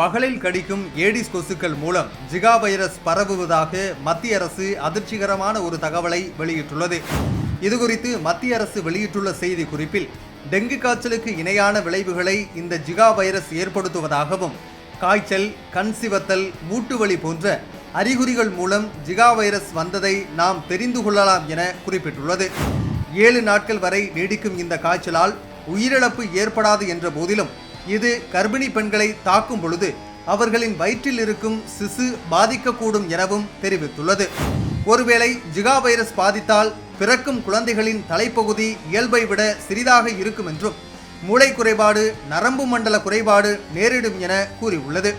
பகலில் கடிக்கும் ஏடிஸ் கொசுக்கள் மூலம் ஜிகா வைரஸ் பரவுவதாக மத்திய அரசு அதிர்ச்சிகரமான ஒரு தகவலை வெளியிட்டுள்ளது. இதுகுறித்து மத்திய அரசு வெளியிட்டுள்ள செய்தி குறிப்பில் டெங்கு காய்ச்சலுக்கு இணையான விளைவுகளை இந்த ஜிகா வைரஸ் ஏற்படுத்துவதாகவும் காய்ச்சல் கண் சிவத்தல் மூட்டுவலி போன்ற அறிகுறிகள் மூலம் ஜிகா வைரஸ் வந்ததை நாம் தெரிந்து கொள்ளலாம் என குறிப்பிட்டுள்ளது. ஏழு நாட்கள் வரை நீடிக்கும் இந்த காய்ச்சலால் உயிரிழப்பு ஏற்படாது என்ற போதிலும் இது கர்ப்பிணி பெண்களை தாக்கும் பொழுது அவர்களின் வயிற்றில் இருக்கும் சிசு பாதிக்கக்கூடும் எனவும் தெரிவித்துள்ளது. ஒருவேளை ஜிகா வைரஸ் பாதித்தால் பிறக்கும் குழந்தைகளின் தலைப்பகுதி இயல்பை விட சிறிதாக இருக்கும் என்றும் மூளை குறைபாடு நரம்பு மண்டல குறைபாடு நேரிடும் என கூறியுள்ளது.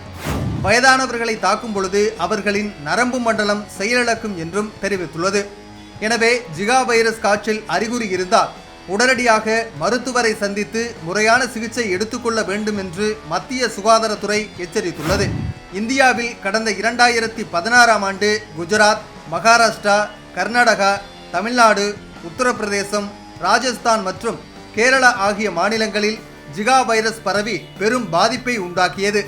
வயதானவர்களை தாக்கும் பொழுது அவர்களின் நரம்பு மண்டலம் செயலிழக்கும் என்றும் தெரிவித்துள்ளது. எனவே ஜிகா வைரஸ் காய்ச்சல் அறிகுறி இருந்தால் உடனடியாக மருத்துவரை சந்தித்து முறையான சிகிச்சை எடுத்துக்கொள்ள வேண்டும் என்று மத்திய சுகாதாரத்துறை எச்சரித்துள்ளது. இந்தியாவில் கடந்த இரண்டாயிரத்தி பதினாறாம் ஆண்டு குஜராத் மகாராஷ்டிரா கர்நாடகா தமிழ்நாடு உத்தரப்பிரதேசம் ராஜஸ்தான் மற்றும் கேரளா ஆகிய மாநிலங்களில் ஜிகா வைரஸ் பரவி பெரும் பாதிப்பை உண்டாக்கியது.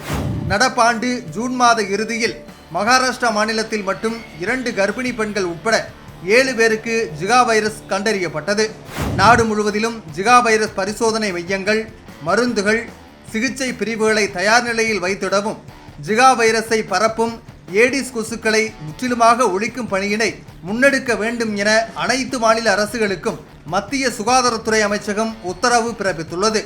நடப்பாண்டு ஜூன் மாத இறுதியில் மகாராஷ்டிரா மாநிலத்தில் மட்டும் இரண்டு கர்ப்பிணி பெண்கள் உட்பட ஏழு பேருக்கு ஜிகா வைரஸ் கண்டறியப்பட்டது. நாடு முழுவதிலும் ஜிகா வைரஸ் பரிசோதனை மையங்கள் மருந்துகள் சிகிச்சை பிரிவுகளை தயார் நிலையில் வைத்திடவும் ஜிகா வைரஸை பரப்பும் ஏடிஸ் கொசுக்களை முற்றிலுமாக ஒழிக்கும் பணியினை முன்னெடுக்க வேண்டும் என அனைத்து மாநில அரசுகளுக்கும் மத்திய சுகாதாரத்துறை அமைச்சகம் உத்தரவு பிறப்பித்துள்ளது.